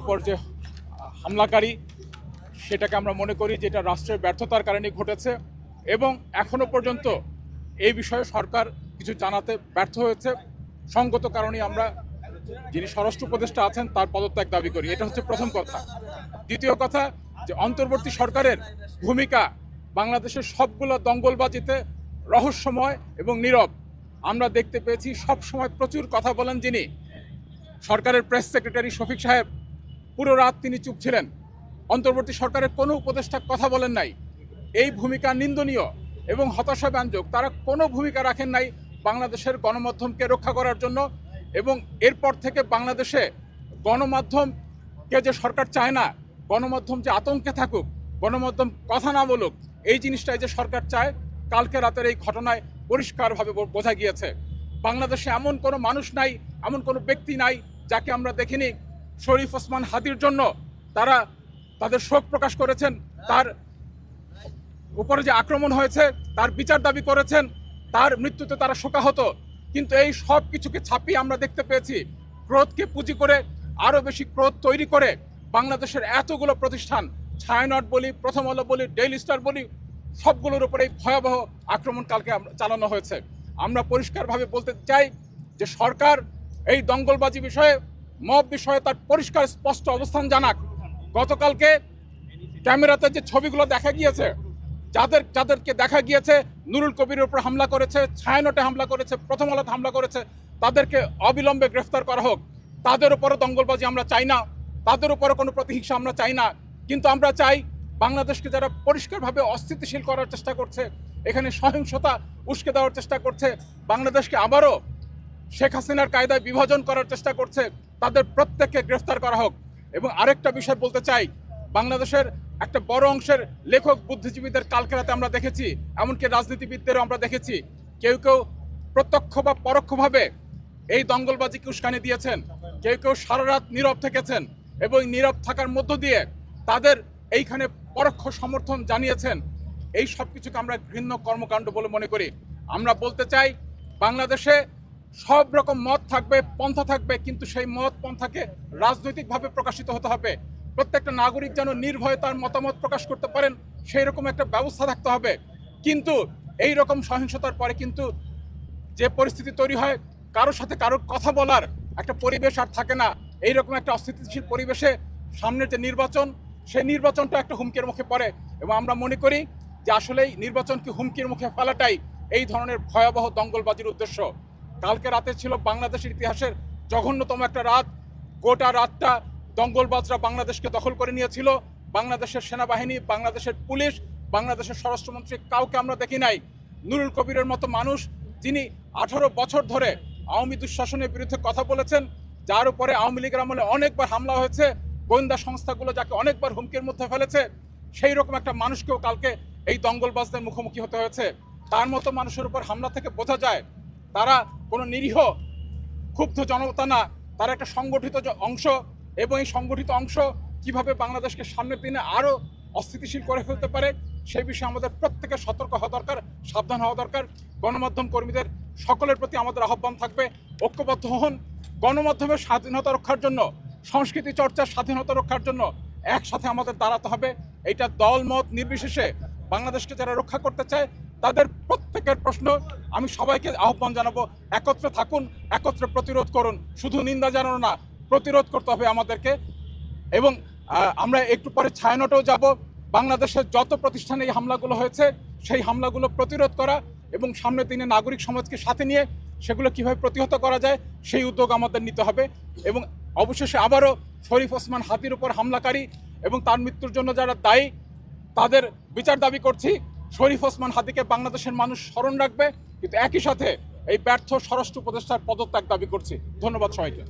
উপর যে হামলাকারী, সেটাকে আমরা মনে করি যে এটা রাষ্ট্রের ব্যর্থতার কারণে ঘটেছে এবং এখনও পর্যন্ত এই বিষয়ে সরকার কিছু জানাতে ব্যর্থ হয়েছে। সঙ্গত কারণে আমরা যিনি স্বরাষ্ট্র উপদেষ্টা আছেন, তার পদত্যাগ দাবি করি। এটা হচ্ছে প্রথম কথা। দ্বিতীয় কথা, যে অন্তর্বর্তী সরকারের ভূমিকা বাংলাদেশের সবগুলো দঙ্গলবাজিতে রহস্যময় এবং নীরব। আমরা দেখতে পেয়েছি সব সময় প্রচুর কথা বলেন যিনি। সরকারের প্রেস সেক্রেটারি শফিক সাহেব পুরো রাত তিনি চুপ ছিলেন। অন্তর্বর্তী সরকারের কোনো উপদেষ্টা কথা বলেন নাই। এই ভূমিকা নিন্দনীয় এবং হতাশাব্যঞ্জক। তারা কোনো ভূমিকা রাখেন নাই বাংলাদেশের গণমাধ্যমকে রক্ষা করার জন্য এবং এরপর থেকে বাংলাদেশে গণমাধ্যমকে যে সরকার চায় না, গণমাধ্যম যে আতঙ্কে থাকুক, গণমাধ্যম কথা না বলুক, এই জিনিসটাই যে সরকার চায়, কালকে রাতের এই ঘটনায় পরিষ্কারভাবে বোঝা গিয়েছে। বাংলাদেশে এমন কোনো মানুষ নাই, এমন কোনো ব্যক্তি নাই, যাকে আমরা দেখিনি। শরীফ ওসমান হাদির জন্য তারা তাদের শোক প্রকাশ করেছেন, তার উপরে যে আক্রমণ হয়েছে, তার বিচার দাবি করেছেন, তার মৃত্যুতে তারা শোকাহত। কিন্তু এই সব কিছুকে ছাপিয়ে আমরা দেখতে পেয়েছি, ক্রোধকে পুঁজি করে, আরও বেশি ক্রোধ তৈরি করে বাংলাদেশের এতগুলো প্রতিষ্ঠান, ছায়ানট বলি, প্রথম আলো বলি, ডেইলি স্টার বলি, সবগুলোর উপরে এই ভয়াবহ আক্রমণ কালকে চালানো হয়েছে। আমরা পরিষ্কারভাবে বলতে চাই যে সরকার এই দঙ্গলবাজি বিষয়ে মব বিষয়ে তার পরিষ্কার, স্পষ্ট অবস্থান জানাক। গতকালকে ক্যামেরাতে যে ছবিগুলো দেখা গিয়েছে, যাদের, যাদেরকে দেখা গিয়েছে, নুরুল কবিরের উপর হামলা করেছে ছায়ানটে হামলা করেছে, প্রথম আলোতে হামলা করেছে, তাদেরকে অবিলম্বে গ্রেফতার করা হোক। তাদের উপরও দঙ্গলবাজি আমরা চাই না। তাদের উপরও কোনো প্রতিহিংসা আমরা চাই না। কিন্তু আমরা চাই বাংলাদেশকে যারা পরিষ্কারভাবে অস্থিতিশীল করার চেষ্টা করছে, এখানে সহিংসতা উস্কে দেওয়ার চেষ্টা করছে, বাংলাদেশকে আবারও শেখ হাসিনার কায়দায় বিভাজন করার চেষ্টা করছে তাদের প্রত্যেককে গ্রেফতার করা হোক। এবং আরেকটা বিষয় বলতে চাই, বাংলাদেশের একটা বড় অংশের লেখক বুদ্ধিজীবীদের কালকে রাতে আমরা দেখেছি, এমনকি রাজনীতিবিদদেরও আমরা দেখেছি। কেউ কেউ প্রত্যক্ষ বা পরোক্ষভাবে এই দঙ্গলবাজিকে উস্কানি দিয়েছেন, কেউ কেউ সারা রাত নীরব থেকেছেন এবং নীরব থাকার মধ্য দিয়ে তাদের এইখানে পরোক্ষ সমর্থন জানিয়েছেন। এই সব কিছুকে আমরা ঘৃণ্য কর্মকাণ্ড বলে মনে করি। আমরা বলতে চাই, বাংলাদেশে সব রকম মত থাকবে, পন্থা থাকবে, কিন্তু সেই মত পন্থাকে রাজনৈতিকভাবে প্রকাশিত হতে হবে। প্রত্যেকটা নাগরিক যেন নির্ভয়ে তার মতামত প্রকাশ করতে পারেন, সেই রকম একটা ব্যবস্থা থাকতে হবে। কিন্তু এই রকম সহিংসতার পরে কিন্তু যে পরিস্থিতি তৈরি হয়, কারোর সাথে কারোর কথা বলার একটা পরিবেশ আর থাকে না। এই রকম একটা অস্থিতিশীল পরিবেশে সামনের যে নির্বাচন, সেই নির্বাচনটা একটা হুমকির মুখে পড়ে। এবং আমরা মনে করি যে আসলেই নির্বাচনকে হুমকির মুখে ফেলাটাই এই ধরনের ভয়াবহ দঙ্গলবাজির উদ্দেশ্য। কালকে রাতে ছিল বাংলাদেশের ইতিহাসের জঘন্যতম একটা রাত। গোটা রাতটা দঙ্গলবাজরা বাংলাদেশকে দখল করে নিয়েছিল। বাংলাদেশের সেনাবাহিনী, বাংলাদেশের পুলিশ, বাংলাদেশের স্বরাষ্ট্রমন্ত্রী কাউকে আমরা দেখি নাই। নুরুল কবিরের মতো মানুষ যিনি আঠারো বছর ধরে আওয়ামী দুঃশাসনের বিরুদ্ধে কথা বলেছেন, যার উপরে আওয়ামী লীগের আমলে অনেকবার হামলা হয়েছে, গোয়েন্দা সংস্থাগুলো যাকে অনেকবার হুমকির মধ্যে ফেলেছে, সেই রকম একটা মানুষকেও কালকে এই দঙ্গলবাজদের মুখোমুখি হতে হয়েছে। তার মতো মানুষের উপর হামলা থেকে বোঝা যায় তারা কোনো নিরীহ ক্ষুব্ধ জনতা না, তারা একটা সংগঠিত অংশ এবং এই সংগঠিত অংশ কীভাবে বাংলাদেশকে সামনের দিনে আরও অস্থিতিশীল করে ফেলতে পারে, সেই বিষয়ে আমাদের প্রত্যেকের সতর্ক হওয়া দরকার, সাবধান হওয়া দরকার। গণমাধ্যম কর্মীদের সকলের প্রতি আমাদের আহ্বান থাকবে, ঐক্যবদ্ধ হন। গণমাধ্যমের স্বাধীনতা রক্ষার জন্য, সংস্কৃতি চর্চার স্বাধীনতা রক্ষার জন্য একসাথে আমাদের দাঁড়াতে হবে। এইটা দল মত নির্বিশেষে বাংলাদেশকে যারা রক্ষা করতে চায় তাদের প্রত্যেকের প্রশ্ন, আমি সবাইকে আহ্বান জানাব, একত্রে থাকুন, একত্রে প্রতিরোধ করুন। শুধু নিন্দা জানানো না, প্রতিরোধ করতে হবে আমাদেরকে। এবং আমরা একটু পরে ছায়ানটেও যাব। বাংলাদেশের যত প্রতিষ্ঠানে এই হামলাগুলো হয়েছে, সেই হামলাগুলো প্রতিরোধ করা এবং সামনের দিনে নাগরিক সমাজকে সাথে নিয়ে সেগুলো কীভাবে প্রতিহত করা যায়, সেই উদ্যোগ আমাদের নিতে হবে। এবং অবশেষে আবারও শরীফ ওসমান হাতির উপর হামলাকারী এবং তার মৃত্যুর জন্য যারা দায়ী, তাদের বিচার দাবি করছি। শরীফ ওসমান হাদিকে বাংলাদেশের মানুষ স্মরণ রাখবে, কিন্তু একই সাথে এই ব্যর্থ স্বরাষ্ট্র উপদেষ্টার পদত্যাগ দাবি করছি। ধন্যবাদ সবাইকে।